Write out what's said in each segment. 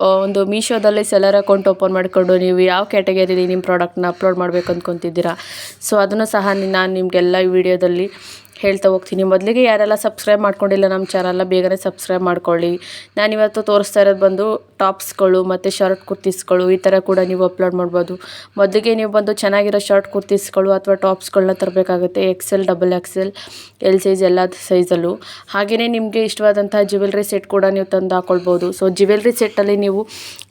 ಒಂದು ಮೀಶೋದಲ್ಲಿ seller account open ಮಾಡಿಕೊಂಡು ನೀವು ಯಾವ ಕ್ಯಾಟಗರಿಲಿ ನಿಮ್ಮ ಪ್ರಾಡಕ್ಟ್ನ ಅಪ್ಲೋಡ್ ಮಾಡಬೇಕು ಅಂದ್ಕೊತಿದ್ದೀರಾ. ಸೊ ಅದನ್ನು ಸಹ ನಾನು ನಿಮಗೆಲ್ಲ ಈ ವಿಡಿಯೋದಲ್ಲಿ ಹೇಳ್ತಾ ಹೋಗ್ತೀನಿ. ಮೊದಲಿಗೆ ಯಾರೆಲ್ಲ ಸಬ್ಸ್ಕ್ರೈಬ್ ಮಾಡ್ಕೊಂಡಿಲ್ಲ ನಮ್ಮ ಚಾನಲ್ನ ಬೇಗನೆ ಸಬ್ಸ್ಕ್ರೈಬ್ ಮಾಡ್ಕೊಳ್ಳಿ. ನಾನಿವತ್ತು ತೋರಿಸ್ತಾ ಇರೋದು ಬಂದು ಟಾಪ್ಸ್ಗಳು ಮತ್ತು ಶರ್ಟ್ ಕುರ್ತೀಸ್ಗಳು, ಈ ಥರ ಕೂಡ ನೀವು ಅಪ್ಲೋಡ್ ಮಾಡ್ಬೋದು. ಮೊದಲಿಗೆ ನೀವು ಬಂದು ಚೆನ್ನಾಗಿರೋ ಶರ್ಟ್ ಕುರ್ತೀಸ್ಗಳು ಅಥವಾ ಟಾಪ್ಸ್ಗಳನ್ನ ತರಬೇಕಾಗುತ್ತೆ. XL double XL L size ಎಲ್ಲ ಸೈಜಲ್ಲೂ ಹಾಗೆಯೇ ನಿಮಗೆ ಇಷ್ಟವಾದಂಥ ಜ್ಯುವೆಲ್ರಿ ಸೆಟ್ ಕೂಡ ನೀವು ತಂದು ಹಾಕೊಳ್ಬೋದು. ಸೊ ಜ್ಯುವೆಲ್ರಿ ಸೆಟ್ಟಲ್ಲಿ ನೀವು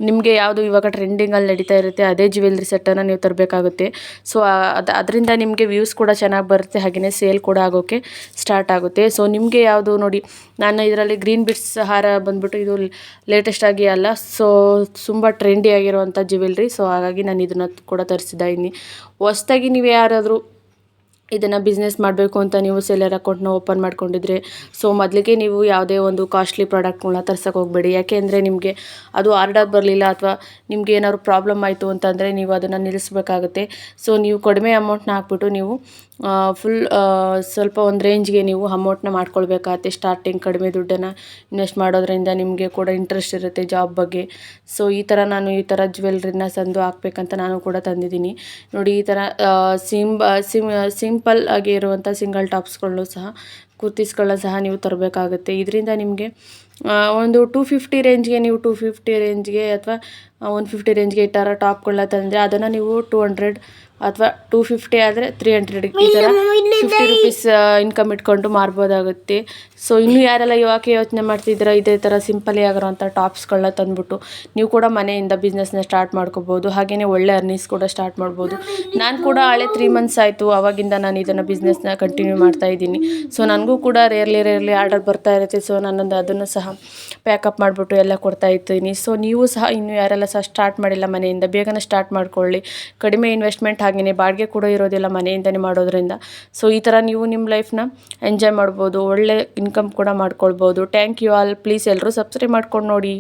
ನಿಮಗೆ ಯಾವುದು ಇವಾಗ ಟ್ರೆಂಡಿಂಗಲ್ಲಿ ನಡೀತಾ ಇರುತ್ತೆ, ಅದೇ ಜ್ಯುವೆಲ್ರಿ ಸೆಟ್ಟನ್ನು ನೀವು ತರಬೇಕಾಗುತ್ತೆ. ಸೊ ಅದು, ಅದರಿಂದ ನಿಮಗೆ ವ್ಯೂಸ್ ಕೂಡ ಚೆನ್ನಾಗಿ ಬರುತ್ತೆ. ಹಾಗೆಯೇ ಸೇಲ್ ಕೂಡ ಆಗೋಕ್ಕೆ ಸ್ಟಾರ್ಟ್ ಆಗುತ್ತೆ. ಸೊ ನಿಮಗೆ ಯಾವುದು ನೋಡಿ, ನಾನು ಇದರಲ್ಲಿ ಗ್ರೀನ್ ಬಿಟ್ಸ್ ಹಾರ ಬಂದ್ಬಿಟ್ಟು ಇದು ಲೇಟೆಸ್ಟ್ ಆಗಿ ಅಲ್ಲ. ಸೊ ತುಂಬ ಟ್ರೆಂಡಿ ಆಗಿರುವಂಥ ಜ್ಯುವೆಲ್ರಿ ಸೊ ಹಾಗಾಗಿ ನಾನು ಇದನ್ನು ಕೂಡ ತರಿಸಿದ್ದೀನಿ ಇದ್ದೀನಿ ಹೊಸ್ದಾಗಿ ನೀವು ಯಾರಾದರೂ ಇದನ್ನು ಬಿಸ್ನೆಸ್ ಮಾಡಬೇಕು ಅಂತ ನೀವು ಸೆಲ್ಲರ್ ಅಕೌಂಟ್ನ ಓಪನ್ ಮಾಡ್ಕೊಂಡಿದ್ರೆ ಸೊ ಮೊದಲಿಗೆ ನೀವು ಯಾವುದೇ ಒಂದು ಕಾಸ್ಟ್ಲಿ ಪ್ರಾಡಕ್ಟ್ಗಳನ್ನ ತರ್ಸಕ್ಕೆ ಹೋಗಬೇಡಿ. ಯಾಕೆಂದರೆ ನಿಮಗೆ ಅದು ಆರ್ಡರ್ ಬರಲಿಲ್ಲ ಅಥವಾ ನಿಮಗೆ ಏನಾದ್ರು ಪ್ರಾಬ್ಲಮ್ ಆಯಿತು ಅಂತಂದರೆ ನೀವು ಅದನ್ನು ನಿಲ್ಲಿಸಬೇಕಾಗುತ್ತೆ. ಸೊ ನೀವು ಕಡಿಮೆ ಅಮೌಂಟ್ನ ಹಾಕ್ಬಿಟ್ಟು ನೀವು ಫುಲ್ ಸ್ವಲ್ಪ ಒಂದು ರೇಂಜ್ಗೆ ನೀವು ಅಮೌಂಟ್ನ ಮಾಡ್ಕೊಳ್ಬೇಕಾಗತ್ತೆ. ಸ್ಟಾರ್ಟಿಂಗ್ ಕಡಿಮೆ ದುಡ್ಡನ್ನು ಇನ್ವೆಸ್ಟ್ ಮಾಡೋದ್ರಿಂದ ನಿಮಗೆ ಕೂಡ ಇಂಟ್ರೆಸ್ಟ್ ಇರುತ್ತೆ ಜಾಬ್ ಬಗ್ಗೆ. ಸೊ ಈ ಥರ ನಾನು ಈ ಥರ ಜ್ಯುವೆಲ್ರಿನ ಸಂದು ಹಾಕ್ಬೇಕಂತ ನಾನು ಕೂಡ ತಂದಿದ್ದೀನಿ. ನೋಡಿ ಈ ಥರ ಸಿಂಬ ಸಿಮ್ ಸಿಂಪಲ್ ಆಗಿ ಇರುವಂಥ ಸಿಂಗಲ್ ಟಾಪ್ಸ್ಗಳನ್ನು ಸಹ, ಕುರ್ತೀಸ್ಗಳನ್ನ ಸಹ ನೀವು ತರಬೇಕಾಗುತ್ತೆ. ಇದರಿಂದ ನಿಮಗೆ ಒಂದು ಟೂ ಫಿಫ್ಟಿ ರೇಂಜ್ಗೆ ನೀವು ಟೂ ಫಿಫ್ಟಿ ರೇಂಜ್ಗೆ ಅಥವಾ ಒನ್ ಫಿಫ್ಟಿ ರೇಂಜ್ಗೆ ಈ ಥರ ಟಾಪ್ಗಳನ್ನ ತಂದರೆ ಅದನ್ನು ನೀವು ಟೂ ಹಂಡ್ರೆಡ್ ಅಥವಾ ಟೂ ಫಿಫ್ಟಿ ಆದರೆ ತ್ರೀ ಹಂಡ್ರೆಡ್ ಈ ಥರ ಫಿಫ್ಟಿ ರುಪೀಸ್ ಇನ್ಕಮ್ ಇಟ್ಕೊಂಡು ಮಾರ್ಬೋದಾಗುತ್ತೆ. ಸೊ ಇನ್ನೂ ಯಾರೆಲ್ಲ ಇವಾಗ ಯೋಚನೆ ಮಾಡ್ತಿದ್ದೀರಾ ಇದೇ ಥರ ಸಿಂಪಲಿ ಆಗಿರೋಂಥ ಟಾಪ್ಸ್ಗಳನ್ನ ತಂದುಬಿಟ್ಟು. ನೀವು ಕೂಡ ಮನೆಯಿಂದ ಬಿಸ್ನೆಸ್ನ ಸ್ಟಾರ್ಟ್ ಮಾಡ್ಕೋಬೋದು ಹಾಗೆಯೇ ಒಳ್ಳೆ ಅರ್ನಿಂಗ್ಸ್ ಕೂಡ ಸ್ಟಾರ್ಟ್ ಮಾಡ್ಬೋದು. ನಾನು ಕೂಡ ಹಳೆ ತ್ರೀ ಮಂತ್ಸ್ ಆಯಿತು. ಅವಾಗಿಂದ ನಾನು ಇದನ್ನು ಬಿಸ್ನೆಸ್ನ ಕಂಟಿನ್ಯೂ ಮಾಡ್ತಾ ಇದ್ದೀನಿ. ಸೊ ನನಗೂ ಕೂಡ ರೇರ್ಲಿ ರೇರ್ಲಿ ಆರ್ಡರ್ ಬರ್ತಾ ಇರುತ್ತೆ. ಸೊ ನಾನೊಂದು ಅದನ್ನು ಸಹ ಪ್ಯಾಕಪ್ ಮಾಡಿಬಿಟ್ಟು ಎಲ್ಲ ಕೊಡ್ತಾ ಇರ್ತೀನಿ. ಸೊ ನೀವು ಸಹ ಇನ್ನೂ ಯಾರೆಲ್ಲ ಸಹ ಸ್ಟಾರ್ಟ್ ಮಾಡಿಲ್ಲ ಮನೆಯಿಂದ ಬೇಗನೆ ಸ್ಟಾರ್ಟ್ ಮಾಡ್ಕೊಳ್ಳಿ. ಕಡಿಮೆ ಇನ್ವೆಸ್ಟ್ಮೆಂಟ್ ಹಾಗೆಯೇ ಬಾಡಿಗೆ ಕೂಡ ಇರೋದಿಲ್ಲ ಮನೆಯಿಂದನೇ ಮಾಡೋದ್ರಿಂದ. ಸೊ ಈ ಥರ ನೀವು ನಿಮ್ಮ ಲೈಫ್ನ ಎಂಜಾಯ್ ಮಾಡ್ಬೋದು, ಒಳ್ಳೆ ಇನ್ಕಮ್ ಕೂಡ ಮಾಡ್ಕೊಳ್ಬೋದು. ಥ್ಯಾಂಕ್ ಯು ಆಲ್ ಪ್ಲೀಸ್ ಎಲ್ಲರೂ ಸಬ್ಸ್ಕ್ರೈಬ್ ಮಾಡ್ಕೊಂಡು ನೋಡಿ.